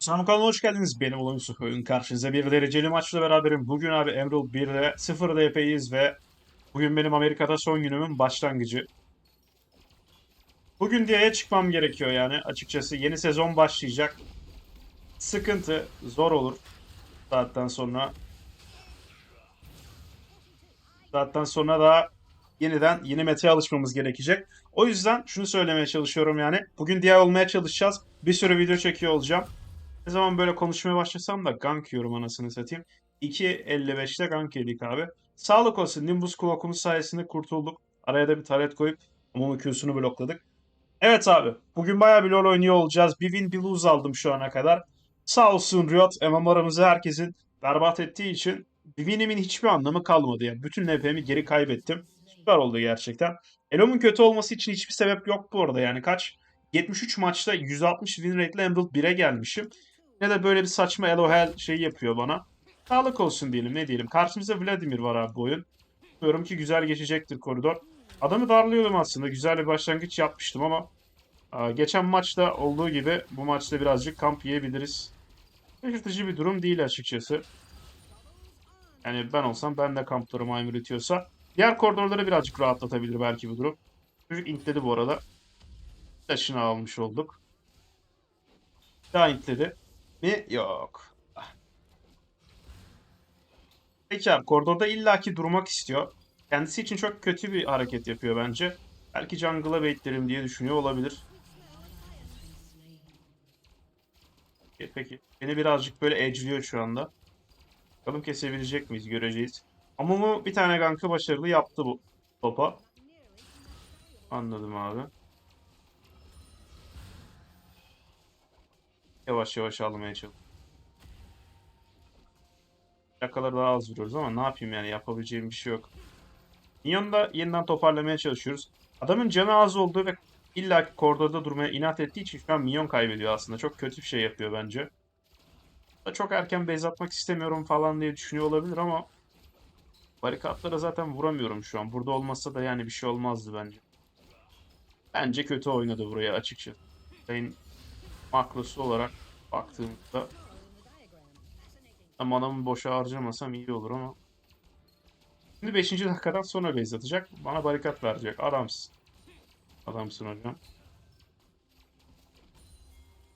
Sanım kanalına hoş geldiniz. Benim oyun oyun karşınızda bir dereceli maçla beraberim. Bugün abi Emerald 1'de 0 DP'yiz ve bugün benim Amerika'da son günümün başlangıcı. Bugün diye çıkmam gerekiyor yani açıkçası. Yeni sezon başlayacak. Sıkıntı, zor olur saatten sonra. Saatten sonra da yeniden yeni meta'ya alışmamız gerekecek. O yüzden şunu söylemeye çalışıyorum yani. Bugün diğer olmaya çalışacağız. Bir sürü video çekiyor olacağım. Ne zaman böyle konuşmaya başlasam da gank yiyorum anasını satayım. 2.55'te gank yedik abi. Sağlık olsun Nimbus Clock'umuz sayesinde kurtulduk. Araya da bir taret koyup Amumu Q'sunu blokladık. Evet abi. Bugün bayağı bir LoL oynuyor olacağız. Bir win bir lose aldım şu ana kadar. Sağ olsun Riot MMR'ımızı herkesin berbat ettiği için bir winimin hiçbir anlamı kalmadı. Yani bütün NP'mi geri kaybettim. Süper oldu gerçekten. Elom'un kötü olması için hiçbir sebep yok bu arada. Yani kaç? 73 maçta 160 win rate'le Emerald 1'e gelmişim. Ne de böyle bir saçma Elohel şey yapıyor bana. Sağlık olsun diyelim ne diyelim. Karşımızda Vladimir var abi bu oyun. Diyorum ki güzel geçecektir koridor. Adamı darlıyordum aslında. Güzel bir başlangıç yapmıştım ama aa, geçen maçta olduğu gibi bu maçta birazcık kamp yiyebiliriz. Şaşırtıcı bir durum değil açıkçası. Yani ben olsam ben de kamplarım Aymır itiyorsa. Diğer koridorları birazcık rahatlatabilir belki bu durum. Çocuk intledi bu arada. Taşını almış olduk. Daha intledi mi? Yok. Peki abi koridorda illaki durmak istiyor. Kendisi için çok kötü bir hareket yapıyor bence. Belki jungle'a baitlerim diye düşünüyor olabilir. E, Peki. Beni birazcık böyle edge'liyor şu anda. Bakalım kesebilecek miyiz göreceğiz. Ama bu bir tane gankı başarılı yaptı bu topa. Anladım abi. Yavaş yavaş almaya çalış. Plakaları daha az vuruyoruz ama ne yapayım yani yapabileceğim bir şey yok. Minyon'da yeniden toparlamaya çalışıyoruz. Adamın canı az olduğu ve illa koridorda durmaya inat ettiği için şu an minyon kaybediyor aslında. Çok kötü bir şey yapıyor bence. Da Çok erken base atmak istemiyorum falan diye düşünüyor olabilir ama barikatlara zaten vuramıyorum şu an. Burada olmasa da yani bir şey olmazdı bence. Bence kötü oynadı buraya açıkçası. Sayın makrosu olarak baktığımızda manamı boşa harcamasam iyi olur ama Şimdi 5. dakikadan sonra base atacak. Bana barikat verecek. Adamsın. Adamsın hocam.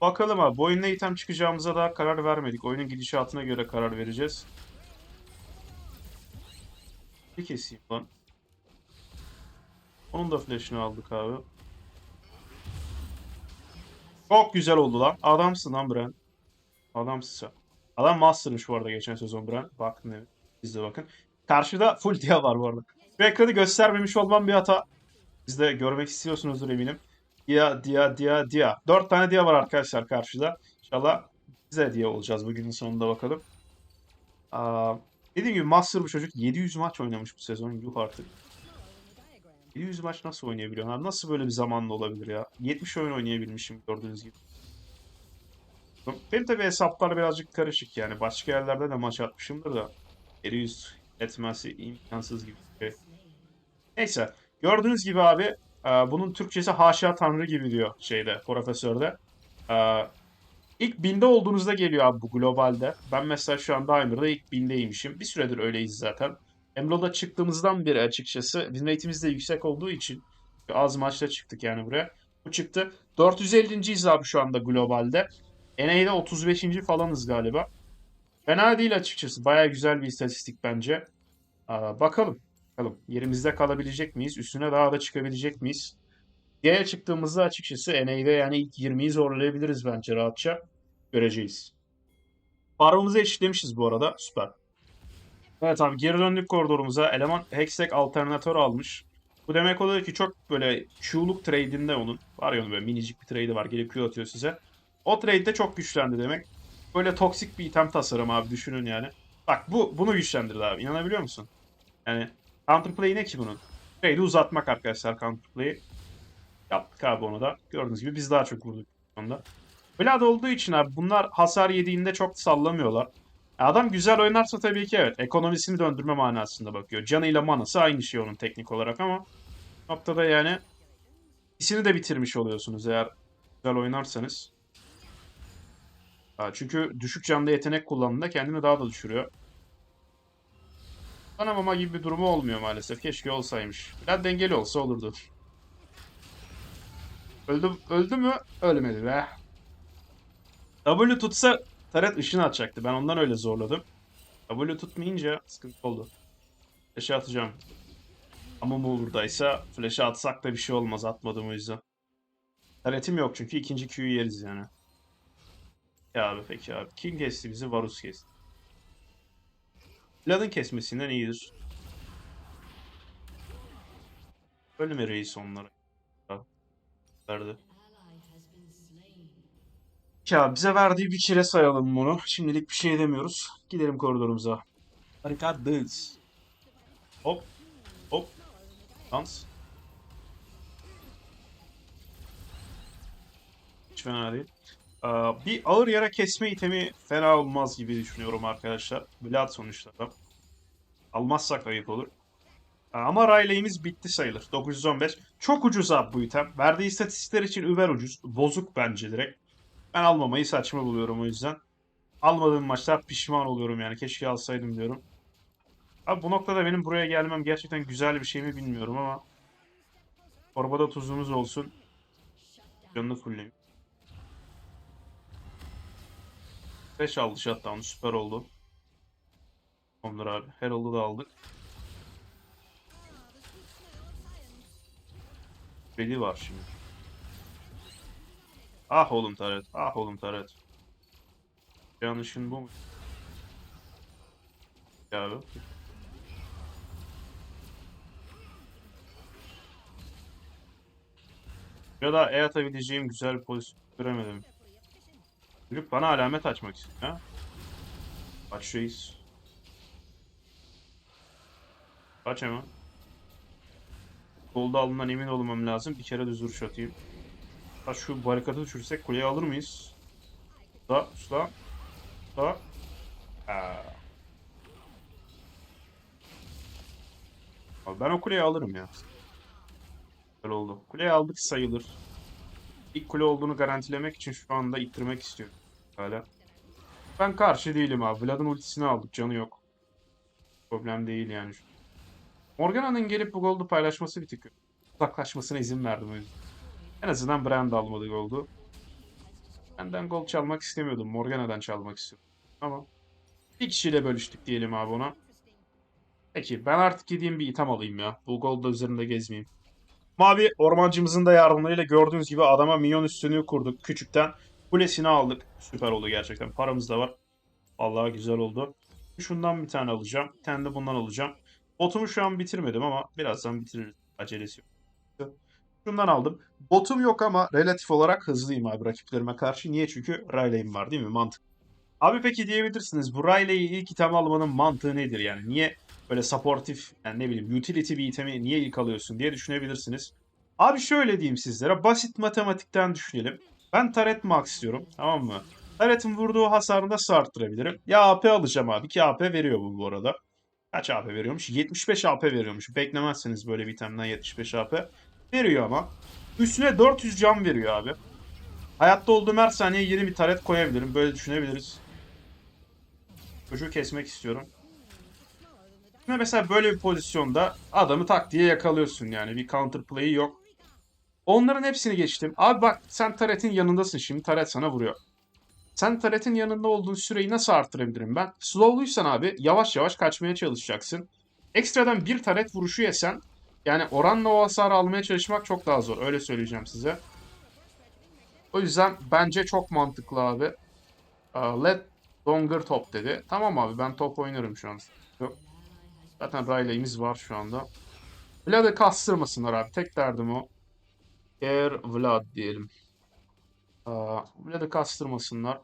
Bakalım abi. Bu oyunda item çıkacağımıza daha karar vermedik. Oyunun gidişatına göre karar vereceğiz. Bir keseyim lan. Onun da flash'ını aldık abi. Çok güzel oldu lan. Adamsın lan Bren. Adamsın. Adam Master'mış bu arada geçen sezon Bren. Bakın evet. Siz de bakın. Karşıda full dia var bu arada. Bu ekranı göstermemiş olmam bir hata. Siz de görmek istiyorsunuzdur eminim. Dia, dia, dia, dia. Dört tane dia var arkadaşlar karşıda. İnşallah biz de dia olacağız bugünün sonunda bakalım. Aa, dediğim gibi Master bu çocuk 700 maç oynamış bu sezon. Yuh artık. 700 maç nasıl oynayabiliyor? abi? Nasıl böyle bir zamanla olabilir ya? 70 oyun oynayabilmişim gördüğünüz gibi. Benim tabi hesaplar birazcık karışık yani. Başka yerlerde de maç atmışımdır da. 700 etmesi imkansız gibi. Neyse. Gördüğünüz gibi abi e, bunun Türkçesi haşa tanrı gibi diyor şeyde profesörde. E, İlk binde olduğunuzda geliyor abi bu globalde. Ben mesela şu anda Aymer'da ilk bindeymişim. Bir süredir öyleyiz zaten. Emerald'a çıktığımızdan beri açıkçası win rate'imiz de yüksek olduğu için az maçta çıktık yani buraya. Bu çıktı. 450.yiz abi şu anda globalde. NA'de 35. falanız galiba. Fena değil açıkçası. Baya güzel bir istatistik bence. Aa, bakalım. Bakalım. Yerimizde kalabilecek miyiz? Üstüne daha da çıkabilecek miyiz? Diğer çıktığımızda açıkçası NA'de yani ilk 20'yi zorlayabiliriz bence rahatça. Göreceğiz. Baronumuzu eşitlemişiz bu arada. Süper. Evet abi geri döndük koridorumuza. Eleman Hextech alternatör almış. Bu demek oluyor ki çok böyle Q'luk trade'inde onun. Var ya onun böyle minicik bir trade'i var. Gelip Q atıyor size. O trade'de çok güçlendi demek. Böyle toksik bir item tasarım abi düşünün yani. Bak bu bunu güçlendirdi abi. İnanabiliyor musun? Yani counterplay ne ki bunun? Trade'i uzatmak arkadaşlar counterplay'i. Yaptık abi onu da. Gördüğünüz gibi biz daha çok vurduk şu anda. Vlad olduğu için abi bunlar hasar yediğinde çok sallamıyorlar. Adam güzel oynarsa tabii ki evet. Ekonomisini döndürme manasında bakıyor. Canıyla manası aynı şey onun teknik olarak ama noktada yani ikisini de bitirmiş oluyorsunuz eğer güzel oynarsanız. Çünkü düşük canda yetenek kullandığında kendini daha da düşürüyor. Kanamama gibi bir durumu olmuyor maalesef. Keşke olsaymış. Biraz dengeli olsa olurdu. Öldü, öldü mü? Ölmedi be. W tutsa taret ışını atacaktı. Ben ondan öyle zorladım. W tutmayınca sıkıntı oldu. Flash'e atacağım. Ama mu buradaysa flash'e atsak da bir şey olmaz. Atmadım o yüzden. Taretim yok çünkü ikinci Q'yu yeriz yani. Ya abi peki abi. Kim kesti bizi? Varus kesti. Vlad'ın kesmesinden iyidir. Ölme reis onlara. Verdi. Ya bize verdiği bir kere sayalım bunu. Şimdilik bir şey demiyoruz. Gidelim koridorumuza. Barikadız. Hop. Hop. Dans. Hiç fena değil. Ee, bir ağır yara kesme itemi fena olmaz gibi düşünüyorum arkadaşlar. Vlad sonuçta. Almazsak ayıp olur. Ee, Ama Riley'imiz bitti sayılır. 915. Çok ucuz abi bu item. Verdiği istatistikler için über ucuz. Bozuk bence direkt. Ben almamayı saçma buluyorum o yüzden. Almadığım maçlar pişman oluyorum yani. Keşke alsaydım diyorum. Abi bu noktada benim buraya gelmem gerçekten güzel bir şey mi bilmiyorum ama Torbada tuzumuz olsun. Canını fullleyeyim. 5 aldı shutdown süper oldu. Tamamdır abi. Herald'ı da aldık. Beli var şimdi. Ah oğlum Taret. Ah oğlum Taret. Yanlışın bu mu? Ya abi. Ya da E atabileceğim güzel bir pozisyon göremedim. Çocuk bana alamet açmak istiyor. Ha? Aç reis. Aç hemen. Golda alından emin olmam lazım. Bir kere düz vuruş atayım. Ha şu barikatı düşürsek kuleyi alır mıyız? Da, usta. Da. Ha. Abi ben o kuleyi alırım ya. Güzel oldu. Kuleyi aldık sayılır. İlk kule olduğunu garantilemek için şu anda ittirmek istiyorum. Hala. Ben karşı değilim abi. Vlad'ın ultisini aldık. Canı yok. Problem değil yani. Morgana'nın gelip bu goldu paylaşması bir tık uzaklaşmasına izin verdim o yüzden. En azından Brand almadı goldu. Benden gol çalmak istemiyordum. Morgana'dan çalmak istiyordum. Ama bir kişiyle bölüştük diyelim abi ona. Peki ben artık yediğim bir item alayım ya. Bu golda üzerinde gezmeyeyim. Mavi ormancımızın da yardımlarıyla gördüğünüz gibi adama minyon üstünlüğü kurduk. Küçükten kulesini aldık. Süper oldu gerçekten. Paramız da var. Vallahi güzel oldu. Şundan bir tane alacağım. Bir tane de bundan alacağım. Botumu şu an bitirmedim ama birazdan bitiririz. Acelesi yok. Şundan aldım. Botum yok ama relatif olarak hızlıyım abi rakiplerime karşı. Niye? Çünkü Riley'im var değil mi? Mantık. Abi peki diyebilirsiniz bu Riley'i ilk item almanın mantığı nedir yani? Niye böyle supportif yani ne bileyim utility bir itemi niye ilk alıyorsun diye düşünebilirsiniz. Abi şöyle diyeyim sizlere basit matematikten düşünelim. Ben Taret Max istiyorum tamam mı? Taret'in vurduğu hasarını nasıl arttırabilirim? Ya AP alacağım abi ki AP veriyor bu bu arada. Kaç AP veriyormuş? 75 AP veriyormuş. Beklemezsiniz böyle bir itemden 75 AP. Veriyor ama. Üstüne 400 can veriyor abi. Hayatta olduğum her saniye yeni bir taret koyabilirim. Böyle düşünebiliriz. Çocuğu kesmek istiyorum. Şimdi mesela böyle bir pozisyonda adamı tak diye yakalıyorsun yani. Bir counter play'i yok. Onların hepsini geçtim. Abi bak sen Taret'in yanındasın şimdi. Taret sana vuruyor. Sen Taret'in yanında olduğun süreyi nasıl arttırabilirim ben? Slowluysan abi yavaş yavaş kaçmaya çalışacaksın. Ekstradan bir Taret vuruşu yesen yani oranla o hasarı almaya çalışmak çok daha zor. Öyle söyleyeceğim size. O yüzden bence çok mantıklı abi. Uh, let longer top dedi. Tamam abi ben top oynarım şu an. Zaten Riley'imiz var şu anda. Vlad'ı kastırmasınlar abi. Tek derdim o. Air Vlad diyelim. Aa, Vlad'ı kastırmasınlar.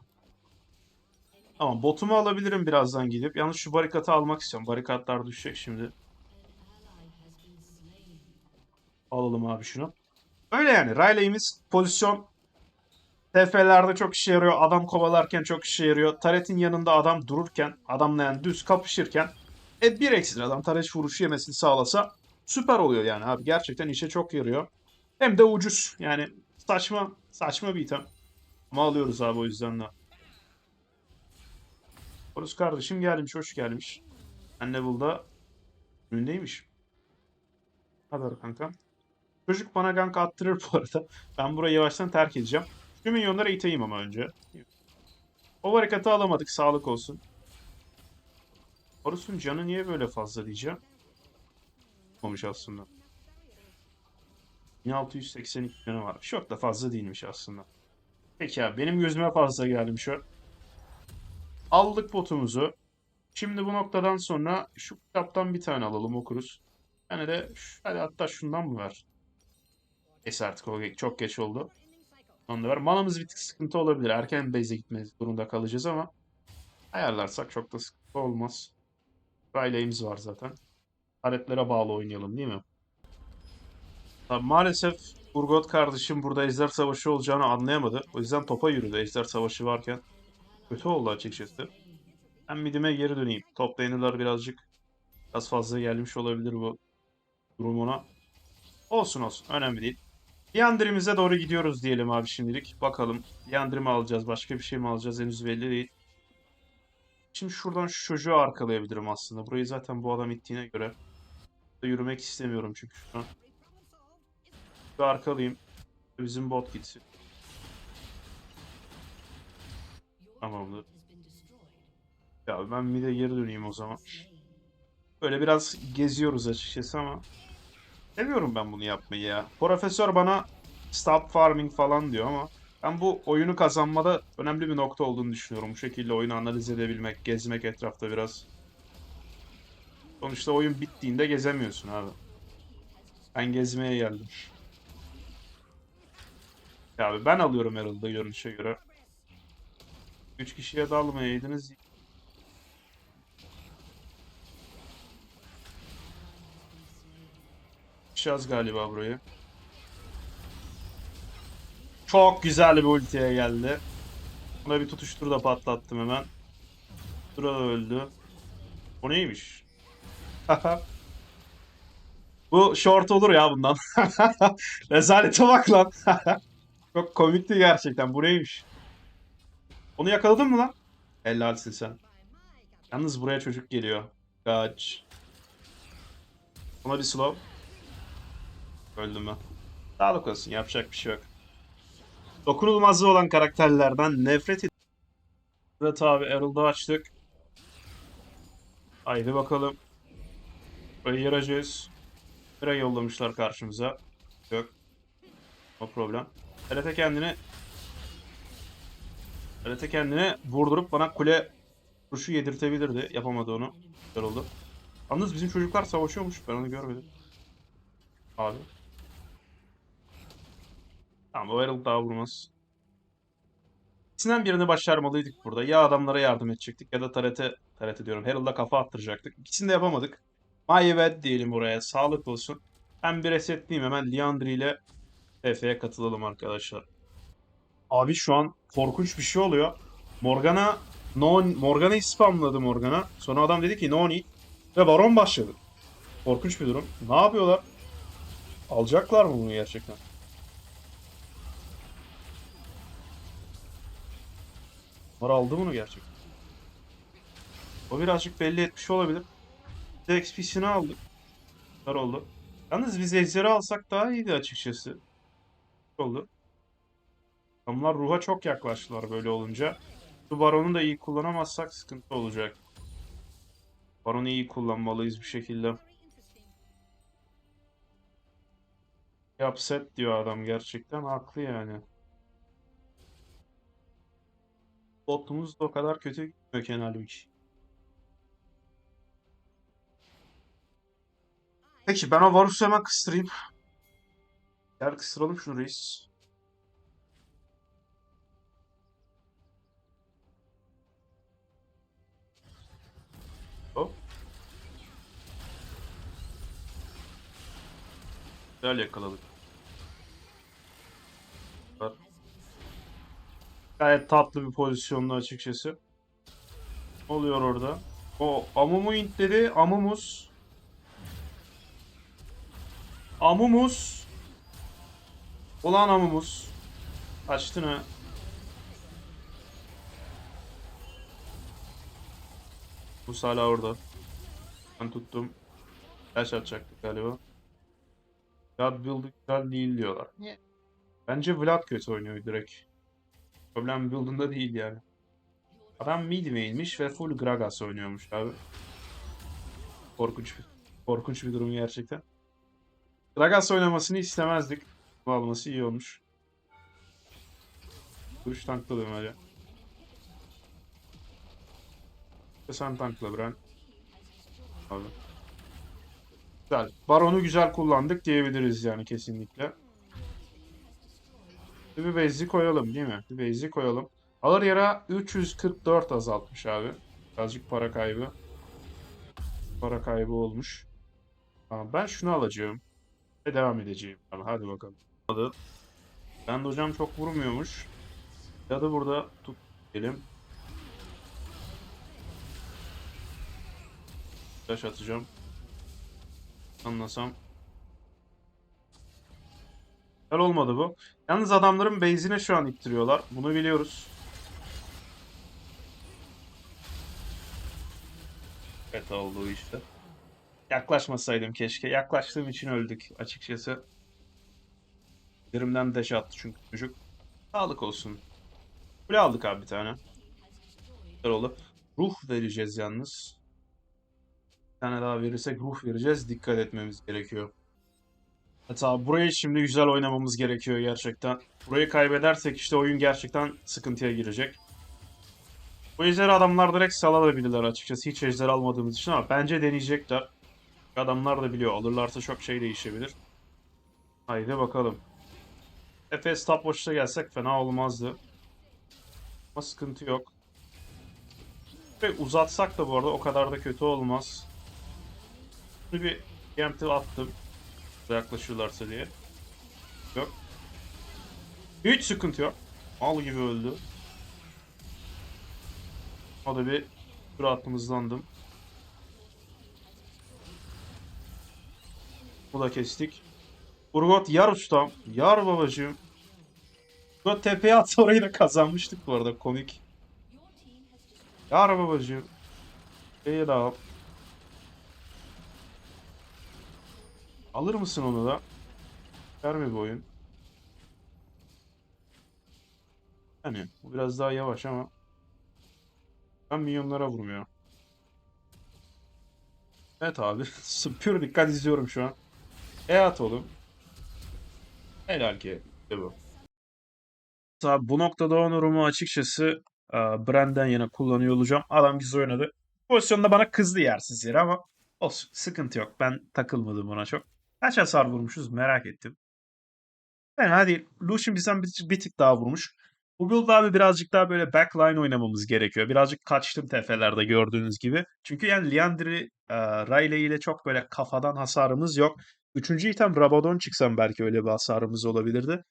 Tamam botumu alabilirim birazdan gidip. Yalnız şu barikatı almak istiyorum. Barikatlar düşecek şimdi. Alalım abi şunu. Öyle yani. Riley'imiz pozisyon TF'lerde çok işe yarıyor. Adam kovalarken çok işe yarıyor. Taret'in yanında adam dururken, adamla yani düz kapışırken e bir ekstra adam taret vuruşu yemesini sağlasa süper oluyor yani abi. Gerçekten işe çok yarıyor. Hem de ucuz. Yani saçma saçma bir item. Ama alıyoruz abi o yüzden de. Horus kardeşim gelmiş, hoş gelmiş. Anne burada önündeymiş. Haber kanka. Çocuk bana gank attırır bu arada. Ben burayı yavaştan terk edeceğim. Şu minyonları iteyim ama önce. O harekatı alamadık. Sağlık olsun. Horus'un canı niye böyle fazla diyeceğim. Olmuş aslında. 1682 canı varmış. Çok da fazla değilmiş aslında. Peki abi benim gözüme fazla gelmiş o. Aldık potumuzu. Şimdi bu noktadan sonra şu kitaptan bir tane alalım okuruz. Yani de şu- hadi hatta şundan mı ver? Neyse artık o çok geç oldu. Onu da ver. Manamız bir tık sıkıntı olabilir. Erken base'e gitmek durumunda kalacağız ama ayarlarsak çok da sıkıntı olmaz. Riley'imiz var zaten. Aretlere bağlı oynayalım değil mi? Tabii maalesef Urgot kardeşim burada Ejder Savaşı olacağını anlayamadı. O yüzden topa yürüdü Ejder Savaşı varken. Kötü oldu açıkçası. Ben midime geri döneyim. Top laner'lar birazcık biraz fazla gelmiş olabilir bu durum ona. Olsun olsun. Önemli değil. Liandry'mize doğru gidiyoruz diyelim abi şimdilik. Bakalım. Liandry mi alacağız? Başka bir şey mi alacağız? Henüz belli değil. Şimdi şuradan şu çocuğu arkalayabilirim aslında. Burayı zaten bu adam ittiğine göre. Yürümek istemiyorum çünkü şu an. Bir arkalayayım. Bizim bot gitsin. Tamamdır. Ya ben bir de geri döneyim o zaman. Böyle biraz geziyoruz açıkçası ama seviyorum ben bunu yapmayı ya. Profesör bana stop farming falan diyor ama ben bu oyunu kazanmada önemli bir nokta olduğunu düşünüyorum. Bu şekilde oyunu analiz edebilmek, gezmek etrafta biraz. Sonuçta oyun bittiğinde gezemiyorsun abi. Ben gezmeye geldim. Ya abi ben alıyorum herhalde görünüşe göre. 3 kişiye dalmayaydınız. Yapacağız galiba burayı. Çok güzel bir ultiye geldi. Buna bir tutuştur da patlattım hemen. Dura öldü. O neymiş? Bu short olur ya bundan. Rezalete bak lan. Çok komikti gerçekten. Bu neymiş? Onu yakaladın mı lan? Helalsin sen. Yalnız buraya çocuk geliyor. Kaç. Ona bir slow. Öldüm ben. Sağlık olsun. Yapacak bir şey yok. Dokunulmazlığı olan karakterlerden nefret ediyorum. Evet abi Herald'ı açtık. Haydi bakalım. Burayı yarayacağız. Bira yollamışlar karşımıza. Yok. No problem. TRT kendini TRT kendini vurdurup bana kule vuruşu yedirtebilirdi. Yapamadı onu. Güzel oldu. Yalnız bizim çocuklar savaşıyormuş. Ben onu görmedim. Abi. Tamam o Herald daha vurmaz. İkisinden birini başarmalıydık burada. Ya adamlara yardım edecektik ya da Taret'e, Taret'e diyorum Herald'a kafa attıracaktık. İkisini de yapamadık. My bad diyelim buraya. Sağlık olsun. Ben bir resetleyeyim hemen Liandry ile TF'ye katılalım arkadaşlar. Abi şu an korkunç bir şey oluyor. Morgana no, Morgana'yı spamladı Morgana. Sonra adam dedi ki no need ve Baron başladı. Korkunç bir durum. Ne yapıyorlar? Alacaklar mı bunu gerçekten? Var aldı bunu gerçekten. O birazcık belli etmiş olabilir. De XP'sini aldık. Güzel oldu. Yalnız biz Ejder'i alsak daha iyiydi açıkçası. Oldu. Adamlar ruha çok yaklaştılar böyle olunca. Bu Baron'u da iyi kullanamazsak sıkıntı olacak. Baron'u iyi kullanmalıyız bir şekilde. Upset diyor adam gerçekten haklı yani. Botumuz da o kadar kötü gitmiyor Kenan halbuki. Peki ben o Varus'u hemen kıstırayım. Gel kıstıralım şunu reis. Hop. Güzel yakaladık. Gayet tatlı bir pozisyonda açıkçası. Ne oluyor orada? O Amumu int dedi. Amumus. Amumus. Ulan Amumus. Kaçtın ha. Bu hala orada. Ben tuttum. Flash atacaktık galiba. Vlad build'ı güzel değil diyorlar. Bence Vlad kötü oynuyor direkt. Problem build'ında değil yani. Adam mid main'miş ve full Gragas oynuyormuş abi. Korkunç bir, korkunç bir durum gerçekten. Gragas oynamasını istemezdik. Bu alması iyi olmuş. Duruş tankladım hadi. Sen tankla Bren. Abi. Güzel. Baron'u güzel kullandık diyebiliriz yani kesinlikle. Bir base'i koyalım değil mi? Bir base'i koyalım. Alır yara 344 azaltmış abi. Birazcık para kaybı. Para kaybı olmuş. Tamam, ben şunu alacağım. Ve devam edeceğim. Tamam, hadi bakalım. Hadi. Ben de hocam çok vurmuyormuş. Ya da burada tut diyelim. Taş atacağım. Anlasam. Güzel olmadı bu. Yalnız adamların base'ine şu an ittiriyorlar. Bunu biliyoruz. Evet oldu işte. Yaklaşmasaydım keşke. Yaklaştığım için öldük açıkçası. Üzerimden deş attı çünkü çocuk. Sağlık olsun. Kule aldık abi bir tane. Güzel oldu. Ruh vereceğiz yalnız. Bir tane daha verirsek ruh vereceğiz. Dikkat etmemiz gerekiyor. Hatta burayı şimdi güzel oynamamız gerekiyor gerçekten. Burayı kaybedersek işte oyun gerçekten sıkıntıya girecek. Bu ejderi adamlar direkt salabilirler açıkçası. Hiç ejder almadığımız için ama bence deneyecekler. Adamlar da biliyor. Alırlarsa çok şey değişebilir. Haydi bakalım. Efes top watch'ta gelsek fena olmazdı. Ama sıkıntı yok. Ve uzatsak da bu arada o kadar da kötü olmaz. Şimdi bir preemptive attım. Yaklaşıyorlarsa diye. Yok. Hiç sıkıntı yok. Mal gibi öldü. Da bir tur attığımızdandım. Bu da kestik. Urgot yar ustam. Yar babacığım. Urgot tepeye atsa orayı da kazanmıştık bu arada komik. Yar babacığım. Şeyi de Alır mısın onu da? Ver mi bu oyun? Yani bu biraz daha yavaş ama ben milyonlara vurmuyor. Evet abi. Pür dikkat izliyorum şu an. E at oğlum. Helal ki. İşte bu. Tabi bu noktada onurumu açıkçası e, Brand'den yana kullanıyor olacağım. Adam güzel oynadı. Pozisyonda bana kızdı yersiz yere ama olsun. Sıkıntı yok. Ben takılmadım ona çok. Kaç hasar vurmuşuz merak ettim. Fena değil. Lucian bizden bir, bir tık daha vurmuş. Bu build abi birazcık daha böyle backline oynamamız gerekiyor. Birazcık kaçtım tefelerde gördüğünüz gibi. Çünkü yani Liandry, e, Riley ile çok böyle kafadan hasarımız yok. Üçüncü item Rabadon çıksam belki öyle bir hasarımız olabilirdi.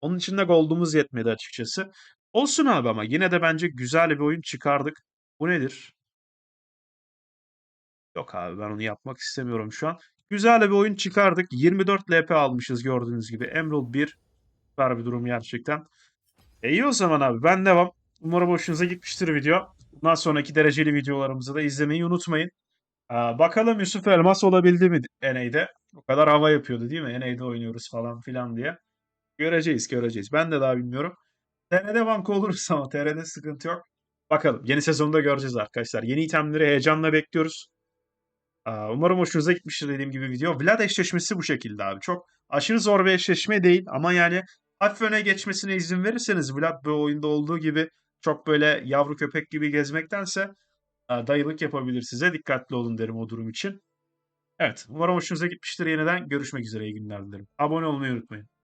Onun için de gold'umuz yetmedi açıkçası. Olsun abi ama yine de bence güzel bir oyun çıkardık. Bu nedir? Yok abi ben onu yapmak istemiyorum şu an. Güzel bir oyun çıkardık. 24 LP almışız gördüğünüz gibi. Emerald 1. Süper bir durum gerçekten. E iyi o zaman abi ben devam. Umarım hoşunuza gitmiştir video. Bundan sonraki dereceli videolarımızı da izlemeyi unutmayın. Aa, bakalım Yusuf Elmas olabildi mi NA'de? O kadar hava yapıyordu değil mi? NA'de oynuyoruz falan filan diye. Göreceğiz göreceğiz. Ben de daha bilmiyorum. TR'de banka oluruz ama TR'de sıkıntı yok. Bakalım yeni sezonda göreceğiz arkadaşlar. Yeni itemleri heyecanla bekliyoruz. Umarım hoşunuza gitmiştir dediğim gibi video. Vlad eşleşmesi bu şekilde abi. Çok aşırı zor bir eşleşme değil ama yani hafif öne geçmesine izin verirseniz Vlad bu oyunda olduğu gibi çok böyle yavru köpek gibi gezmektense dayılık yapabilir size. Dikkatli olun derim o durum için. Evet umarım hoşunuza gitmiştir yeniden. Görüşmek üzere iyi günler dilerim. Abone olmayı unutmayın.